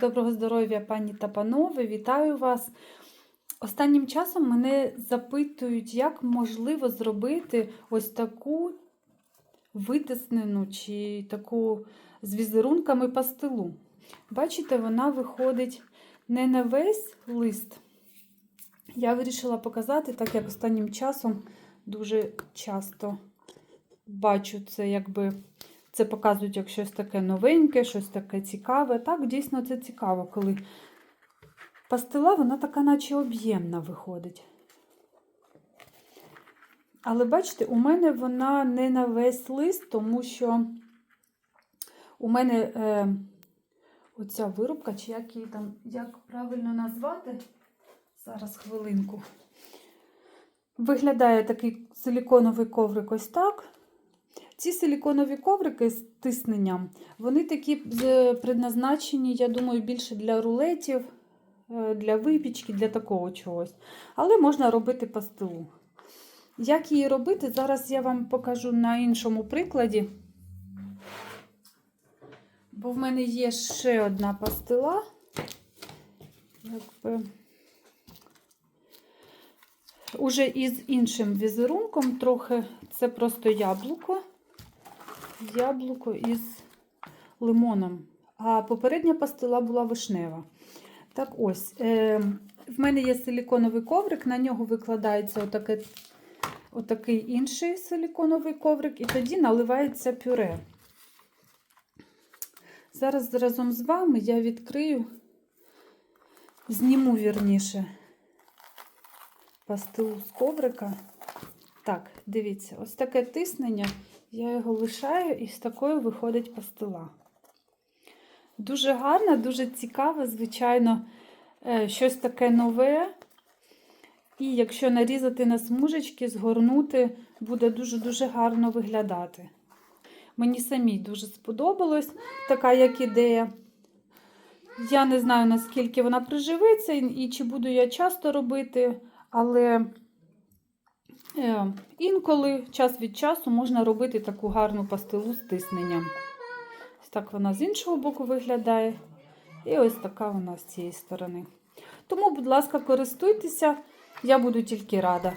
Доброго здоров'я, пані та панове, вітаю вас. Останнім часом мене запитують, як можливо зробити ось таку витиснену чи таку з візерунками пастилу. Бачите, вона виходить не на весь лист. Я вирішила показати, так як останнім часом дуже часто бачу це, якби це показують як щось таке новеньке, щось таке цікаве. Так, дійсно це цікаво, коли пастила, вона така, наче об'ємна виходить. Але бачите, у мене вона не на весь лист, тому що у мене е, оця вирубка, чи як її там, як правильно назвати, зараз хвилинку. Виглядає такий силіконовий коврик ось так. Ці силіконові коврики з тисненням, вони такі е, предназначені, я думаю, більше для рулетів, е, для випічки, для такого чогось. Але можна робити пастилу. Як її робити, зараз я вам покажу на іншому прикладі. Бо в мене є ще одна пастила. Якби... Уже із іншим візерунком, трохи це просто яблуко. Яблуко із лимоном. А попередня пастила була вишнева. Так ось, е, в мене є силіконовий коврик, на нього викладається отаке, отакий інший силіконовий коврик, і тоді наливається пюре. Зараз разом з вами я відкрию, зніму вірніше пастилу з коврика. Так, дивіться, ось таке тиснення. Я його лишаю і з такою виходить пастила. Дуже гарна, дуже цікаве, звичайно, е, щось таке нове. І якщо нарізати на смужечки, згорнути, буде дуже-дуже гарно виглядати. Мені самій дуже сподобалось така як ідея. Я не знаю, наскільки вона приживеться і чи буду я часто робити, але інколи час від часу можна робити таку гарну пастилу з. Ось так вона з іншого боку виглядає. І ось така вона з цієї сторони. Тому, будь ласка, користуйтеся, я буду тільки рада.